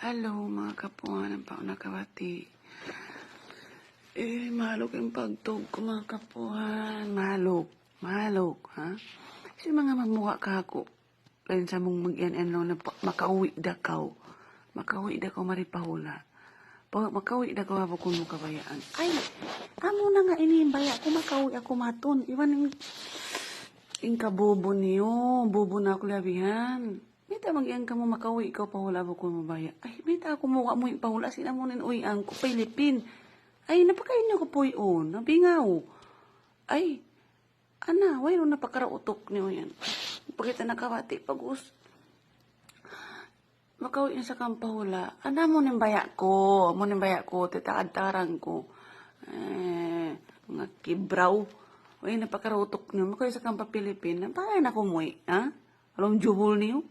Hello, mga kapuhan ng paunakawati. Eh, malog yung pagtog ko, mga kapuhan. Malog. Malog, ha? Kasi mga mamuha ka ako. Lain sa mong mag-yan na makauwi da kaw. Makauwi da kaw maripahula. Pag makauwi da kaw ako kung kabayaan. Ay, amo na nga inimbaya ko makauwi ako maton. Iwan yung Ingka bobo niyo. Bobo na ako labihan. Mita mag ka mo makauwi ikaw pahula ba ko mabaya. Ay, mita ako mo mo pahula sila mo uy ang ko Pilipin. Ay, napakain niyo ko po yun. Nabingaw. Ay, ana, way ro napakarautok niyo yan. Pagkita nakawati pag-us. Makauwi na sa kampahula. Ana mo nin baya ko. Mo nin baya ko. Titaad-tarang ko. Eh, mga kibraw. Uy, napakarutok niyo. Makoy sa kampa Pilipin. Napakain ako mo eh. Ha? Alam jubol niyo?